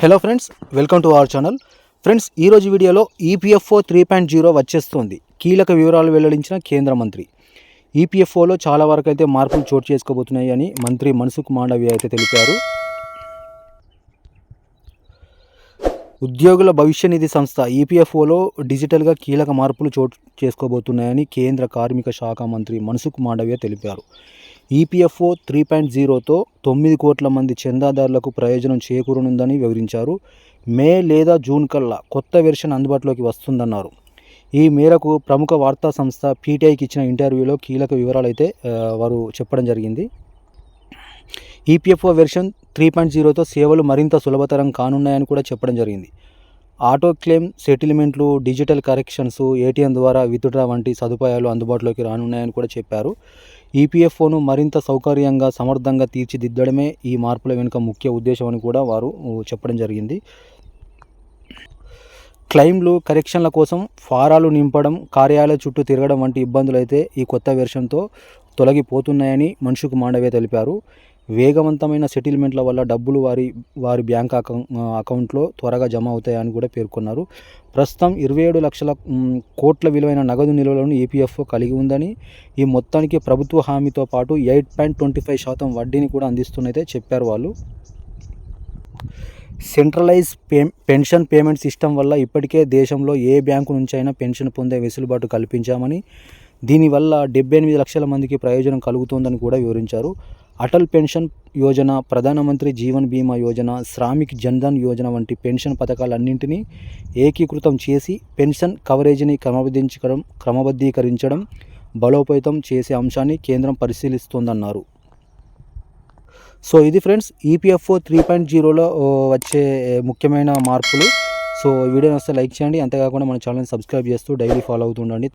Hello friends welcome to our channel. Friends ఈరోజు వీడియోలో EPFO three point zero వచ్చేస్తుంది. కీలక వివరాలు వెల్లడించిన కేంద్ర మంత్రి. ఈపీఎఫ్ఓలో చాలా వరకు అయితే మార్పులు చోటు చేసుకోబోతున్నాయి అని మంత్రి మన్సుఖ్ మాండవ్య అయితే తెలిపారు. ఉద్యోగుల భవిష్య నిధి సంస్థ ఈపీఎఫ్ఓలో డిజిటల్గా కీలక మార్పులు చోటు చేసుకోబోతున్నాయని కేంద్ర కార్మిక శాఖ మంత్రి మన్సుఖ్ మాండవ్య తెలిపారు. ఈపీఎఫ్ఓ త్రీ పాయింట్ జీరోతో తొమ్మిది కోట్ల మంది చందాదారులకు ప్రయోజనం చేకూరనుందని వివరించారు. మే లేదా జూన్ కల్లా కొత్త వెర్షన్ అందుబాటులోకి వస్తుందన్నారు. ఈ మేరకు ప్రముఖ వార్తా సంస్థ పీటీఐకి ఇచ్చిన ఇంటర్వ్యూలో కీలక వివరాలు అయితే వారు చెప్పడం జరిగింది. ఈపీఎఫ్ఓ వెర్షన్ త్రీ పాయింట్ జీరోతో సేవలు మరింత సులభతరం కానున్నాయని కూడా చెప్పడం జరిగింది. ఆటో క్లెయిమ్ సెటిల్మెంట్లు డిజిటల్ కరెక్షన్స్ ఏటీఎం ద్వారా విత్డ్రా వంటి సదుపాయాలు అందుబాటులోకి రానున్నాయని కూడా చెప్పారు. ఈపీఎఫ్ఓను మరింత సౌకర్యంగా సమర్థంగా తీర్చిదిద్దడమే ఈ మార్పుల వెనుక ముఖ్య ఉద్దేశం అని కూడా వారు చెప్పడం జరిగింది. క్లెయిమ్లు కరెక్షన్ల కోసం ఫారాలు నింపడం కార్యాలయ చుట్టూ తిరగడం వంటి ఇబ్బందులు అయితే ఈ కొత్త వెర్షన్తో తొలగిపోతున్నాయని మనుషుకు మాండవే తెలిపారు. వేగవంతమైన సెటిల్మెంట్ల వల్ల డబ్బులు వారి వారి బ్యాంక్ అకౌ అకౌంట్లో త్వరగా జమ అవుతాయని కూడా పేర్కొన్నారు. ప్రస్తుతం ఇరవై ఏడు లక్షల కోట్ల విలువైన నగదు నిల్వలను ఈపీఎఫ్ఓ కలిగి ఉందని ఈ మొత్తానికి ప్రభుత్వ హామీతో పాటు ఎయిట్ పాయింట్ ట్వంటీ ఫైవ్ శాతం వడ్డీని కూడా అందిస్తున్నైతే చెప్పారు వాళ్ళు. Centralise pay pension payment system వల్ల ఇప్పటికే దేశంలో ఏ బ్యాంకు నుంచైనా పెన్షన్ పొందే వెసులుబాటు కల్పించామని దీనివల్ల డెబ్బై ఎనిమిది లక్షల మందికి ప్రయోజనం కలుగుతోందని కూడా వివరించారు. అటల్ పెన్షన్ యోజన ప్రధానమంత్రి జీవన్ బీమా యోజన శ్రామిక్ జన్ధన్ యోజన వంటి పెన్షన్ పథకాలన్నింటినీ ఏకీకృతం చేసి పెన్షన్ కవరేజీని క్రమబద్ధీకరించడం క్రమబద్ధీకరించడం బలోపేతం చేసే అంశాన్ని కేంద్రం పరిశీలిస్తోందన్నారు. సో ఇది ఫ్రెండ్స్ ఈపీఎఫ్ఓ త్రీ పాయింట్ జీరోలో వచ్చే ముఖ్యమైన మార్పులు. సో ఈ వీడియోని వస్తే లైక్ చేయండి. అంతేకాకుండా మన ఛానల్ని సబ్స్క్రైబ్ చేస్తూ డైలీ ఫాలో అవుతుండండి